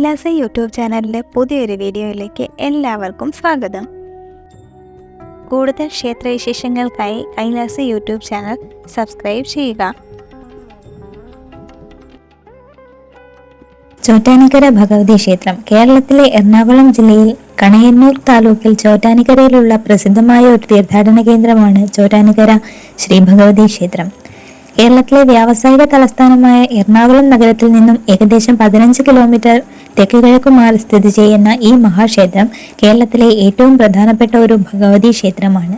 Kailasa YouTube ചാനലിന്റെ പുതിയൊരു വീഡിയോയിലേക്ക് എല്ലാവർക്കും സ്വാഗതം. കൂടുതൽ ക്ഷേത്രവിശേഷങ്ങൾക്കായി കൈലാസ യൂട്യൂബ് ചാനൽ സബ്സ്ക്രൈബ് ചെയ്യുക. ചോറ്റാനിക്കര ഭഗവതി ക്ഷേത്രം കേരളത്തിലെ എറണാകുളം ജില്ലയിൽ കണയന്നൂർ താലൂക്കിൽ ചോറ്റാനിക്കരയിലുള്ള പ്രസിദ്ധമായ ഒരു തീർത്ഥാടന കേന്ദ്രമാണ് ചോറ്റാനിക്കര ശ്രീ ഭഗവതി ക്ഷേത്രം. കേരളത്തിലെ വ്യാവസായിക തലസ്ഥാനമായ എറണാകുളം നഗരത്തിൽ നിന്നും ഏകദേശം പതിനഞ്ച് കിലോമീറ്റർ തെക്ക് സ്ഥിതി ചെയ്യുന്ന ഈ മഹാക്ഷേത്രം കേരളത്തിലെ ഏറ്റവും പ്രധാനപ്പെട്ട ഒരു ഭഗവതി ക്ഷേത്രമാണ്.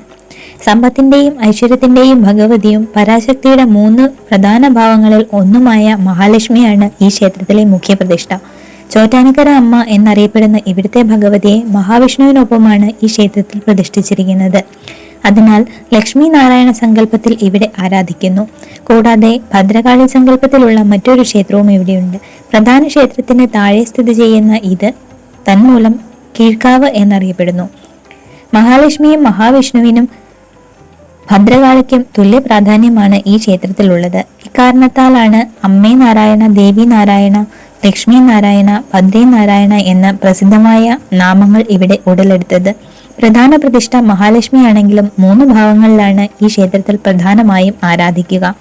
സമ്പത്തിന്റെയും ഐശ്വര്യത്തിന്റെയും ഭഗവതിയും പരാശക്തിയുടെ മൂന്ന് പ്രധാന ഭാവങ്ങളിൽ ഒന്നുമായ മഹാലക്ഷ്മിയാണ് ഈ ക്ഷേത്രത്തിലെ മുഖ്യപ്രതിഷ്ഠ ചോറ്റാനിക്കര അമ്മ എന്നറിയപ്പെടുന്ന ഇവിടുത്തെ ഭഗവതിയെ മഹാവിഷ്ണുവിനൊപ്പമാണ് ഈ ക്ഷേത്രത്തിൽ പ്രതിഷ്ഠിച്ചിരിക്കുന്നത്. അതിനാൽ ലക്ഷ്മി നാരായണ സങ്കല്പത്തിൽ ഇവിടെ ആരാധിക്കുന്നു. കൂടാതെ ഭദ്രകാളി സങ്കല്പത്തിലുള്ള മറ്റൊരു ക്ഷേത്രവും ഇവിടെയുണ്ട്. പ്രധാന ക്ഷേത്രത്തിന് താഴെ സ്ഥിതി ചെയ്യുന്ന ഇത് തന്മൂലം കീഴ്ക്കാവ് എന്നറിയപ്പെടുന്നു. മഹാലക്ഷ്മിയും മഹാവിഷ്ണുവിനും ഭദ്രകാളിക്കും തുല്യ പ്രാധാന്യമാണ് ഈ ക്ഷേത്രത്തിലുള്ളത്. ഇക്കാരണത്താലാണ് അമ്മേ നാരായണ ദേവി നാരായണ ലക്ഷ്മി നാരായണ ഭദ്രേ നാരായണ എന്ന പ്രസിദ്ധമായ നാമങ്ങൾ ഇവിടെ ഉടലെടുത്തത്. പ്രധാന പ്രതിഷ്ഠ മഹാലക്ഷ്മിയാണെങ്കിലും മൂന്ന് ഭാവങ്ങളിലാണ് ഈ ക്ഷേത്രത്തിൽ പ്രധാനമായും ആരാധിക്കുക.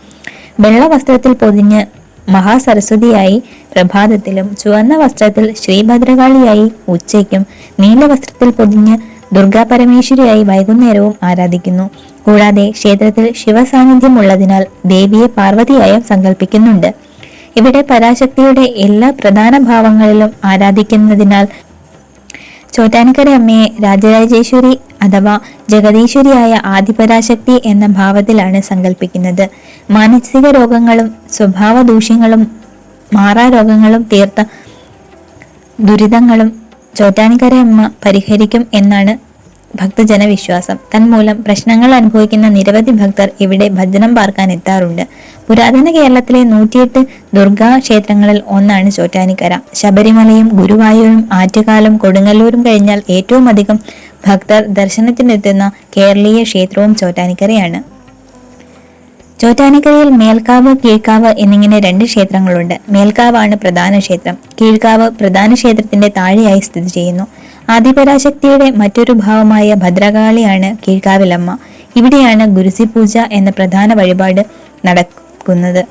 വെള്ള വസ്ത്രത്തിൽ പൊതിഞ്ഞ് മഹാസരസ്വതിയായി പ്രഭാതത്തിലും ചുവന്ന വസ്ത്രത്തിൽ ശ്രീഭദ്രകാളിയായി ഉച്ചയ്ക്കും നീല വസ്ത്രത്തിൽ പൊതിഞ്ഞ് ദുർഗാ പരമേശ്വരിയായി വൈകുന്നേരവും ആരാധിക്കുന്നു. കൂടാതെ ക്ഷേത്രത്തിൽ ശിവസാന്നിധ്യം ശിവസാന്നിധ്യമുള്ളതിനാൽ ദേവിയെ പാർവതിയായും സങ്കല്പിക്കുന്നുണ്ട് ഇവിടെ പരാശക്തിയുടെ എല്ലാ പ്രധാന ഭാവങ്ങളിലും ആരാധിക്കുന്നതിനാൽ ചോറ്റാനിക്കര അമ്മയെ രാജരാജേശ്വരി അഥവാ ജഗതീശ്വരിയായ ആദിപരാശക്തി എന്ന ഭാവത്തിലാണ് സങ്കല്പിക്കുന്നത് മാനസിക രോഗങ്ങളും സ്വഭാവ ദൂഷ്യങ്ങളും മാറാരോഗങ്ങളും തീർത്ത ദുരിതങ്ങളും ചോറ്റാനിക്കര അമ്മ പരിഹരിക്കും എന്നാണ് ഭക്തജന വിശ്വാസം തന്മൂലം പ്രശ്നങ്ങൾ അനുഭവിക്കുന്ന നിരവധി ഭക്തർ ഇവിടെ ഭജനം പാർക്കാൻ എത്താറുണ്ട്. പുരാതന കേരളത്തിലെ നൂറ്റിയെട്ട് ദുർഗാ ക്ഷേത്രങ്ങളിൽ ഒന്നാണ് ചോറ്റാനിക്കര. ശബരിമലയും ഗുരുവായൂരും ആറ്റുകാലും കൊടുങ്ങല്ലൂരും കഴിഞ്ഞാൽ ഏറ്റവും അധികം ഭക്തർ ദർശനത്തിനെത്തുന്ന കേരളീയ ക്ഷേത്രവും ചോറ്റാനിക്കരയാണ്. ചോറ്റാനിക്കരയിൽ മേൽക്കാവ് കീഴ്ക്കാവ് എന്നിങ്ങനെ രണ്ട് ക്ഷേത്രങ്ങളുണ്ട്. മേൽക്കാവാണ് പ്രധാന ക്ഷേത്രം. കീഴ്ക്കാവ് പ്രധാന ക്ഷേത്രത്തിന്റെ താഴെയായി സ്ഥിതി ചെയ്യുന്നു. ആദിപരാശക്തിയുടെ മറ്റൊരു ഭാവമായ ഭദ്രകാളിയാണ് കീഴ്ക്കാവിലമ്മ. ഇവിടെയാണ് ഗുരുസി പൂജ എന്ന പ്രധാന വഴിപാട് നടക്കുന്നത്.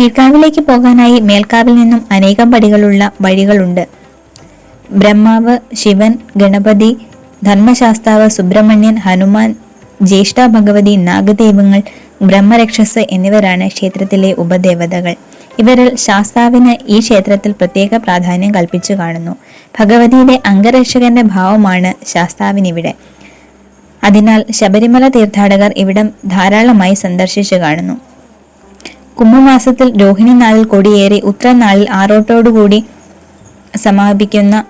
കീഴ്ക്കാവിലേക്ക് പോകാനായി മേൽക്കാവിൽ നിന്നും അനേകം പടികളുള്ള വഴികളുണ്ട്. ബ്രഹ്മാവ് ശിവൻ ഗണപതി ധർമ്മശാസ്താവ് സുബ്രഹ്മണ്യൻ ഹനുമാൻ ജ്യേഷ്ഠ ഭഗവതി നാഗദൈവങ്ങൾ ബ്രഹ്മരക്ഷസ് എന്നിവരാണ് ക്ഷേത്രത്തിലെ ഉപദേവതകൾ. ഇവരിൽ ശാസ്താവിന് ഈ ക്ഷേത്രത്തിൽ പ്രത്യേക പ്രാധാന്യം കൽപ്പിച്ചു കാണുന്നു. ഭഗവതിയുടെ അംഗരക്ഷകന്റെ ഭാവമാണ് ശാസ്താവിനിവിടെ. അതിനാൽ ശബരിമല തീർത്ഥാടകർ ഇവിടം ധാരാളമായി സന്ദർശിച്ചു കാണുന്നു. കുംഭമാസത്തിൽ രോഹിണി നാളിൽ കൊടിയേറി ഉത്രനാളിൽ ആറോട്ടോടുകൂടി സമാപിക്കുന്ന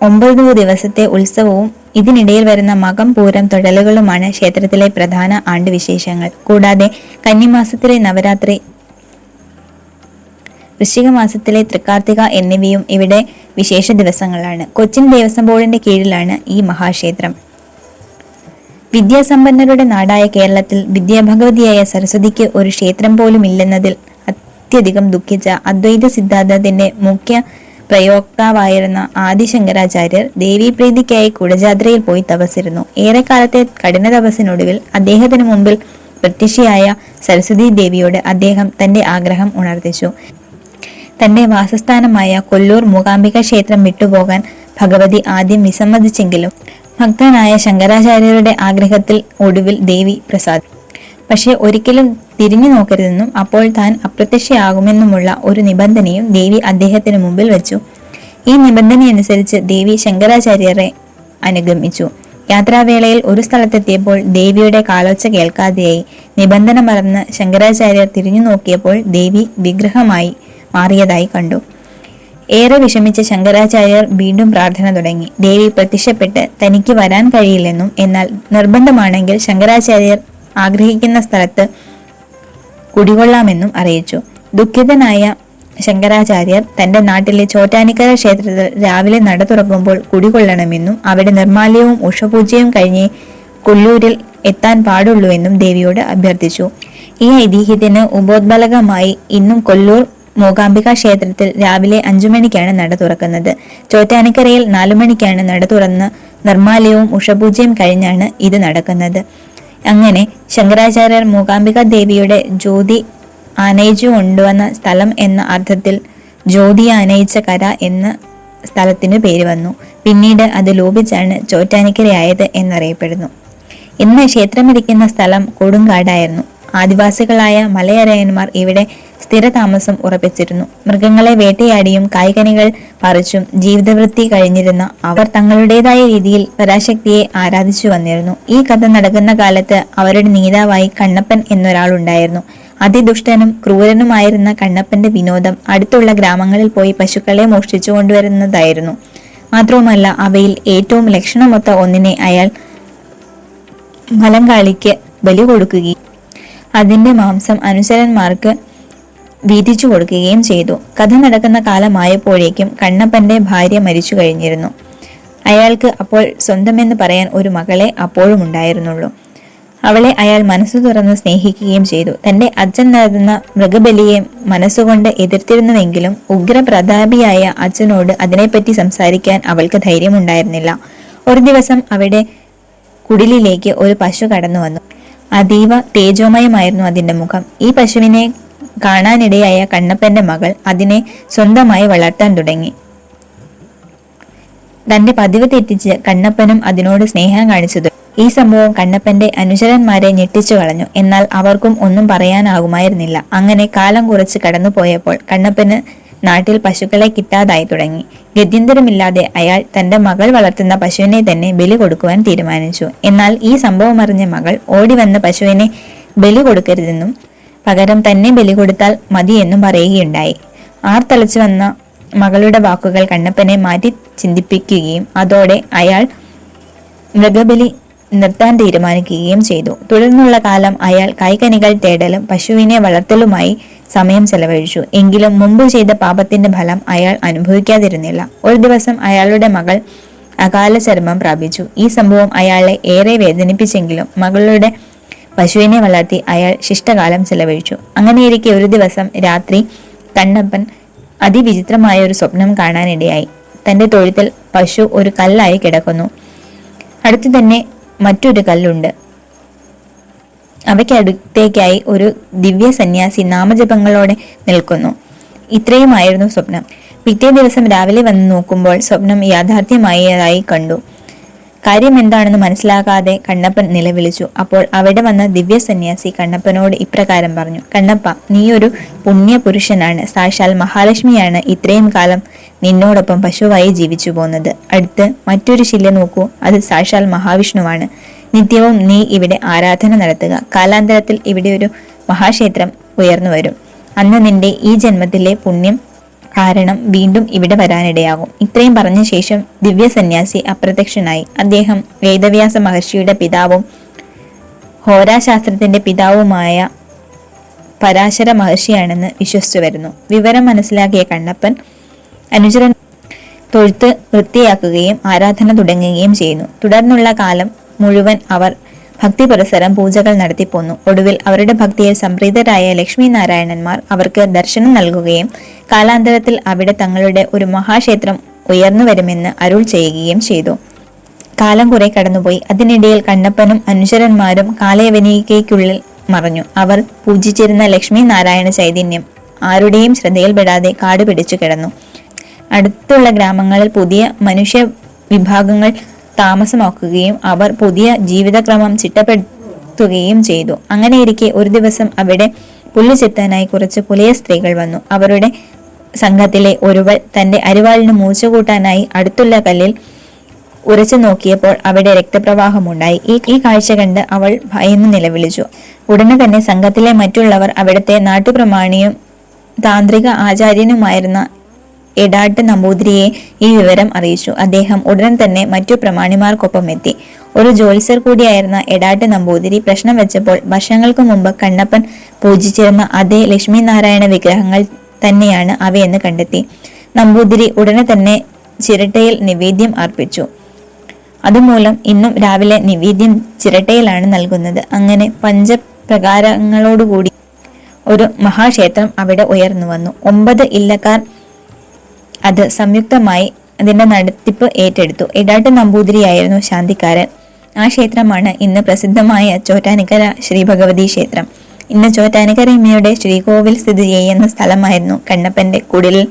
ഒമ്പത് ദിവസത്തെ ഉത്സവവും ഇതിനിടയിൽ വരുന്ന മകം പൂരം തൊഴലുകളുമാണ് ക്ഷേത്രത്തിലെ പ്രധാന ആണ്ടുവിശേഷങ്ങൾ. കൂടാതെ കന്നിമാസത്തിലെ നവരാത്രി വൃശ്ചിക മാസത്തിലെ തൃക്കാർത്തിക എന്നിവയും ഇവിടെ വിശേഷ ദിവസങ്ങളാണ്. കൊച്ചിൻ ദേവസ്വം ബോർഡിന്റെ കീഴിലാണ് ഈ മഹാക്ഷേത്രം. വിദ്യാസമ്പന്നരുടെ നാടായ കേരളത്തിൽ വിദ്യാഭഗവതിയായ സരസ്വതിക്ക് ഒരു ക്ഷേത്രം പോലും ഇല്ലെന്നതിൽ അത്യധികം ദുഃഖിച്ച അദ്വൈത സിദ്ധാന്തത്തിന്റെ മുഖ്യ പ്രയോക്താവായിരുന്ന ആദിശങ്കരാചാര്യർ ദേവീപ്രീതിക്കായി കുടജാത്രയിൽ പോയി തപസ്സിരുന്നു. ഏറെക്കാലത്തെ കഠിന തപസ്സിനൊടുവിൽ അദ്ദേഹത്തിന് മുമ്പിൽ പ്രത്യക്ഷയായ സരസ്വതി ദേവിയോട് അദ്ദേഹം തന്റെ ആഗ്രഹം ഉണർത്തിച്ചു. തന്റെ വാസസ്ഥാനമായ കൊല്ലൂർ മൂകാംബിക ക്ഷേത്രം വിട്ടുപോകാൻ ഭഗവതി ആദ്യം വിസമ്മതിച്ചെങ്കിലും ഭക്തനായ ശങ്കരാചാര്യരുടെ ആഗ്രഹത്തിൽ ഒടുവിൽ ദേവി പ്രസാദ്. പക്ഷെ ഒരിക്കലും തിരിഞ്ഞു നോക്കരുതെന്നും അപ്പോൾ താൻ അപ്രത്യക്ഷയാകുമെന്നുമുള്ള ഒരു നിബന്ധനയും ദേവി അദ്ദേഹത്തിന് മുമ്പിൽ വെച്ചു. ഈ നിബന്ധനയനുസരിച്ച് ദേവി ശങ്കരാചാര്യരെ അനുഗമിച്ചു. യാത്രാവേളയിൽ ഒരു സ്ഥലത്തെത്തിയപ്പോൾ ദേവിയുടെ കാലോച്ച കേൾക്കാതെയായി. നിബന്ധന മറന്ന് ശങ്കരാചാര്യർ തിരിഞ്ഞു നോക്കിയപ്പോൾ ദേവി വിഗ്രഹമായി മാറിയതായി കണ്ടു. ഏറെ വിഷമിച്ച ശങ്കരാചാര്യർ വീണ്ടും പ്രാർത്ഥന തുടങ്ങി. ദേവി പ്രത്യക്ഷപ്പെട്ട് തനിക്ക് വരാൻ കഴിയില്ലെന്നും എന്നാൽ നിർബന്ധമാണെങ്കിൽ ശങ്കരാചാര്യർ ആഗ്രഹിക്കുന്ന സ്ഥലത്ത് കുടികൊള്ളാമെന്നും അറിയിച്ചു. ദുഃഖിതനായ ശങ്കരാചാര്യർ തന്റെ നാട്ടിലെ ചോറ്റാനിക്കര ക്ഷേത്രത്തിൽ രാവിലെ നട തുറക്കുമ്പോൾ കുടികൊള്ളണമെന്നും അവിടെ നിർമ്മാല്യവും ഉഷപൂജയും കഴിഞ്ഞ് കൊല്ലൂരിൽ എത്താൻ പാടുള്ളൂവെന്നും ദേവിയോട് അഭ്യർത്ഥിച്ചു. ഈ ഐതിഹ്യത്തിന് ഉപോത്ബലകമായി ഇന്നും കൊല്ലൂർ മൂകാംബിക ക്ഷേത്രത്തിൽ രാവിലെ അഞ്ചു മണിക്കാണ് നട തുറക്കുന്നത്. ചോറ്റാനിക്കരയിൽ നാലു മണിക്കാണ് നട തുറന്ന് നിർമ്മാലയവും ഉഷപൂജയും കഴിഞ്ഞാണ് ഇത് നടക്കുന്നത്. അങ്ങനെ ശങ്കരാചാര്യർ മൂകാംബിക ദേവിയുടെ ജ്യോതി ആനയിച്ചു കൊണ്ടുവന്ന സ്ഥലം എന്ന അർത്ഥത്തിൽ ജ്യോതി ആനയിച്ച കര എന്ന സ്ഥലത്തിന് പേര് വന്നു. പിന്നീട് അത് ലോപിച്ചാണ് ചോറ്റാനിക്കരയായത് എന്നറിയപ്പെടുന്നു. ഇന്ന് ക്ഷേത്രമിരിക്കുന്ന സ്ഥലം കൊടുങ്കാടായിരുന്നു. ആദിവാസികളായ മലയരയന്മാർ ഇവിടെ സ്ഥിരതാമസം ഉറപ്പിച്ചിരുന്നു. മൃഗങ്ങളെ വേട്ടയാടിയും കായ്കനികൾ പറിച്ചും ജീവിതവൃത്തി കഴിഞ്ഞിരുന്ന അവർ തങ്ങളുടേതായ രീതിയിൽ പരാശക്തിയെ ആരാധിച്ചു വന്നിരുന്നു. ഈ കഥ നടക്കുന്ന കാലത്ത് അവരുടെ നേതാവായി കണ്ണപ്പൻ എന്നൊരാളുണ്ടായിരുന്നു. അതിദുഷ്ടനും ക്രൂരനുമായിരുന്ന കണ്ണപ്പന്റെ വിനോദം അടുത്തുള്ള ഗ്രാമങ്ങളിൽ പോയി പശുക്കളെ മോഷ്ടിച്ചു കൊണ്ടുവരുന്നതായിരുന്നു. മാത്രവുമല്ല അവയിൽ ഏറ്റവും ലക്ഷണമൊത്ത ഒന്നിനെ അയാൾ മലങ്കാളിക്ക് ബലി കൊടുക്കുകയും അതിന്റെ മാംസം അനുചരന്മാർക്ക് വീതിച്ചു കൊടുക്കുകയും ചെയ്തു. കഥ നടക്കുന്ന കാലമായപ്പോഴേക്കും കണ്ണപ്പന്റെ ഭാര്യ മരിച്ചു കഴിഞ്ഞിരുന്നു. അയാൾക്ക് അപ്പോൾ സ്വന്തമെന്ന് പറയാൻ ഒരു മകളെ അപ്പോഴും ഉണ്ടായിരുന്നുള്ളൂ. അവളെ അയാൾ മനസ്സു തുറന്ന് സ്നേഹിക്കുകയും ചെയ്തു. തന്റെ അച്ഛൻ നടത്തുന്ന മൃഗബലിയെ മനസ്സുകൊണ്ട് എതിർത്തിരുന്നുവെങ്കിലും ഉഗ്രപ്രതാപിയായ അച്ഛനോട് അതിനെപ്പറ്റി സംസാരിക്കാൻ അവൾക്ക് ധൈര്യമുണ്ടായിരുന്നില്ല. ഒരു ദിവസം അവിടെ കുടിലിലേക്ക് ഒരു പശു കടന്നു വന്നു അതീവ തേജോമയമായിരുന്നു അതിന്റെ മുഖം. ഈ പശുവിനെ കാണാനിടയായ കണ്ണപ്പന്റെ മകൾ അതിനെ സ്വന്തമായി വളർത്താൻ തുടങ്ങി. തന്റെ പതിവ് തെറ്റിച്ച് കണ്ണപ്പനും അതിനോട് സ്നേഹം കാണിച്ചത് ഈ സംഭവം കണ്ണപ്പന്റെ അനുചരന്മാരെ ഞെട്ടിച്ചു കളഞ്ഞു. എന്നാൽ അവർക്കും ഒന്നും പറയാനാകുമായിരുന്നില്ല. അങ്ങനെ കാലം കുറച്ച് കടന്നുപോയപ്പോൾ കണ്ണപ്പന് നാട്ടിൽ പശുക്കളെ കിട്ടാതായി തുടങ്ങി. ഗത്യന്തരമില്ലാതെ അയാൾ തന്റെ മകൾ വളർത്തുന്ന പശുവിനെ തന്നെ ബലി കൊടുക്കുവാൻ തീരുമാനിച്ചു. എന്നാൽ ഈ സംഭവം അറിഞ്ഞ മകൾ ഓടി വന്ന പശുവിനെ ബലി കൊടുക്കരുതെന്നും പകരം തന്നെ ബലി കൊടുത്താൽ മതിയെന്നും പറയുകയുണ്ടായി. ആർ ആർത്തലച്ചു വന്ന മകളുടെ വാക്കുകൾ കണ്ണപ്പനെ മാറ്റി ചിന്തിപ്പിക്കുകയും അതോടെ അയാൾ മൃഗബലി നിർത്താൻ തീരുമാനിക്കുകയും ചെയ്തു. തുടർന്നുള്ള കാലം അയാൾ കൈകനികൾ തേടലും പശുവിനെ വളർത്തലുമായി സമയം ചെലവഴിച്ചു. എങ്കിലും മുമ്പ് ചെയ്ത പാപത്തിന്റെ ഫലം അയാൾ അനുഭവിക്കാതിരുന്നില്ല. ഒരു ദിവസം അയാളുടെ മകൾ അകാല ചർമ്മം പ്രാപിച്ചു. ഈ സംഭവം അയാളെ ഏറെ വേദനിപ്പിച്ചെങ്കിലും മകളുടെ പശുവിനെ വളർത്തി അയാൾ ശിഷ്ടകാലം ചെലവഴിച്ചു. അങ്ങനെയിരിക്കെ ഒരു ദിവസം രാത്രി കണ്ണപ്പൻ അതിവിചിത്രമായ ഒരു സ്വപ്നം കാണാനിടയായി. തന്റെ തൊഴുത്തിൽ പശു ഒരു കല്ലായി കിടക്കുന്നു. അടുത്തു തന്നെ മറ്റൊരു കല്ലുണ്ട്. അവയ്ക്കടുത്തേക്കായി ഒരു ദിവ്യ സന്യാസി നാമജപങ്ങളോടെ നിൽക്കുന്നു. ഇത്രയുമായിരുന്നു സ്വപ്നം. പിറ്റേ ദിവസം രാവിലെ വന്ന് നോക്കുമ്പോൾ സ്വപ്നം യാഥാർത്ഥ്യമായതായി കണ്ടു. കാര്യം എന്താണെന്ന് മനസ്സിലാകാതെ കണ്ണപ്പൻ നിലവിളിച്ചു. അപ്പോൾ അവിടെ വന്ന ദിവ്യ സന്യാസി കണ്ണപ്പനോട് ഇപ്രകാരം പറഞ്ഞു കണ്ണപ്പ നീ ഒരു പുണ്യ പുരുഷനാണ് സാക്ഷാൽ മഹാലക്ഷ്മിയാണ് ഇത്രയും കാലം നിന്നോടൊപ്പം പശുവായി ജീവിച്ചു പോന്നത് അടുത്ത് മറ്റൊരു ശില നോക്കൂ അത് സാക്ഷാൽ മഹാവിഷ്ണുവാണ്. നിത്യവും നീ ഇവിടെ ആരാധന നടത്തുക. കാലാന്തരത്തിൽ ഇവിടെ ഒരു മഹാക്ഷേത്രം ഉയർന്നു വരും. അന്ന് നിന്റെ ഈ ജന്മത്തിലെ പുണ്യം കാരണം വീണ്ടും ഇവിടെ വരാനിടയാകും. ഇത്രയും പറഞ്ഞ ശേഷം ദിവ്യ സന്യാസി അപ്രത്യക്ഷനായി. അദ്ദേഹം വേദവ്യാസ മഹർഷിയുടെ പിതാവും ഹോരാശാസ്ത്രത്തിന്റെ പിതാവുമായ പരാശര മഹർഷിയാണെന്ന് വിശ്വസിച്ചു വരുന്നു. വിവരം മനസ്സിലാക്കിയ കണ്ണപ്പൻ അനുചരൻ തൊഴുത്ത് വൃത്തിയാക്കുകയും ആരാധന തുടങ്ങുകയും ചെയ്യുന്നു. തുടർന്നുള്ള കാലം മുഴുവൻ അവർ ഭക്തി പുരസരം പൂജകൾ നടത്തിപ്പോന്നു. ഒടുവിൽ അവരുടെ ഭക്തിയിൽ സംപ്രീതരായ ലക്ഷ്മി നാരായണന്മാർ അവർക്ക് ദർശനം നൽകുകയും കാലാന്തരത്തിൽ അവിടെ തങ്ങളുടെ ഒരു മഹാക്ഷേത്രം ഉയർന്നു വരുമെന്ന് അരുൾ ചെയ്യുകയും ചെയ്തു. കാലം കുറെ കടന്നുപോയി. അതിനിടയിൽ കണ്ണപ്പനും അനുചരന്മാരും കാലയവനികയ്ക്കുള്ളിൽ മറഞ്ഞു. അവർ പൂജിച്ചിരുന്ന ലക്ഷ്മി നാരായണ ചൈതന്യം ആരുടെയും ശ്രദ്ധയിൽപ്പെടാതെ കാട് പിടിച്ചു കിടന്നു. അടുത്തുള്ള ഗ്രാമങ്ങളിൽ പുതിയ മനുഷ്യ വിഭാഗങ്ങൾ താമസമാക്കുകയും അവർ പുതിയ ജീവിതക്രമം ചിട്ടപ്പെടുത്തുകയും ചെയ്തു. അങ്ങനെയിരിക്കെ ഒരു ദിവസം അവിടെ പുല്ലു ചെത്താനായി കുറച്ച് പുലയ സ്ത്രീകൾ വന്നു. അവരുടെ സംഘത്തിലെ ഒരുവൾ തന്റെ അരിവാളിന് മൂച്ച കൂട്ടാനായി അടുത്തുള്ള കല്ലിൽ ഉരച്ചു നോക്കിയപ്പോൾ അവിടെ രക്തപ്രവാഹമുണ്ടായി. ഈ ഈ കാഴ്ച കണ്ട് അവൾ ഭയന്ന് നിലവിളിച്ചു. ഉടനെ തന്നെ സംഘത്തിലെ മറ്റുള്ളവർ അവിടുത്തെ നാട്ടുപ്രമാണിയും താന്ത്രിക ആചാര്യനുമായിരുന്ന എടാട്ട് നമ്പൂതിരിയെ ഈ വിവരം അറിയിച്ചു. അദ്ദേഹം ഉടൻ തന്നെ മറ്റു പ്രമാണിമാർക്കൊപ്പം എത്തി. ഒരു ജോത്സ്യർ കൂടിയായിരുന്ന എടാട്ട് നമ്പൂതിരി പ്രശ്നം വെച്ചപ്പോൾ വർഷങ്ങൾക്ക് മുമ്പ് കണ്ണപ്പൻ പൂജിച്ചിരുന്ന അതേ ലക്ഷ്മി നാരായണ വിഗ്രഹങ്ങൾ തന്നെയാണ് അവയെന്ന് കണ്ടെത്തി. നമ്പൂതിരി ഉടനെ തന്നെ ചിരട്ടയിൽ നിവേദ്യം അർപ്പിച്ചു. അതുമൂലം ഇന്നും രാവിലെ നിവേദ്യം ചിരട്ടയിലാണ് നൽകുന്നത്. അങ്ങനെ പഞ്ചപ്രകാരങ്ങളോടുകൂടി ഒരു മഹാക്ഷേത്രം അവിടെ ഉയർന്നു വന്നു. ഒമ്പത് ഇല്ലക്കാർ അത് സംയുക്തമായി അതിന്റെ നടത്തിപ്പ് ഏറ്റെടുത്തു. ഇടാട്ട് നമ്പൂതിരിയായിരുന്നു ശാന്തിക്കാരൻ. ആ ക്ഷേത്രമാണ് ഇന്ന് പ്രസിദ്ധമായ ചോറ്റാനിക്കര ശ്രീ ഭഗവതി ക്ഷേത്രം. ഇന്ന് ചോറ്റാനിക്കരമ്മയുടെ ശ്രീകോവിൽ സ്ഥിതി ചെയ്യുന്ന സ്ഥലമായിരുന്നു കണ്ണപ്പന്റെ കുടിലിൽ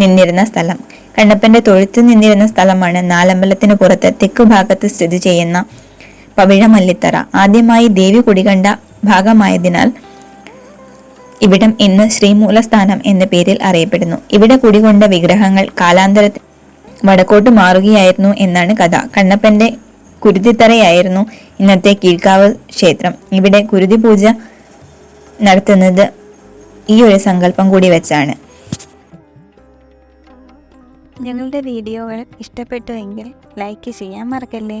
നിന്നിരുന്ന സ്ഥലം. കണ്ണപ്പന്റെ തൊഴുത്ത് നിന്നിരുന്ന സ്ഥലമാണ് നാലമ്പലത്തിന് പുറത്ത് തെക്കു ഭാഗത്ത് സ്ഥിതി ചെയ്യുന്ന പവിഴമല്ലിത്തറ. ആദ്യമായി ദേവി കുടികണ്ട ഭാഗമായതിനാൽ ഇവിടം ഇന്ന് ശ്രീമൂലസ്ഥാനം എന്ന പേരിൽ അറിയപ്പെടുന്നു. ഇവിടെ കുടികൊണ്ട വിഗ്രഹങ്ങൾ കാലാന്തര വടക്കോട്ട് മാറുകയായിരുന്നു എന്നാണ് കഥ. കണ്ണപ്പന്റെ കുരുതിത്തറയായിരുന്നു ഇന്നത്തെ കീഴ്ക്കാവ് ക്ഷേത്രം. ഇവിടെ കുരുതി പൂജ നടത്തുന്നത് ഈ ഒരു സങ്കല്പം കൂടി വെച്ചാണ്. ഞങ്ങളുടെ വീഡിയോകൾ ഇഷ്ടപ്പെട്ടുവെങ്കിൽ ലൈക്ക് ചെയ്യാൻ മറക്കല്ലേ?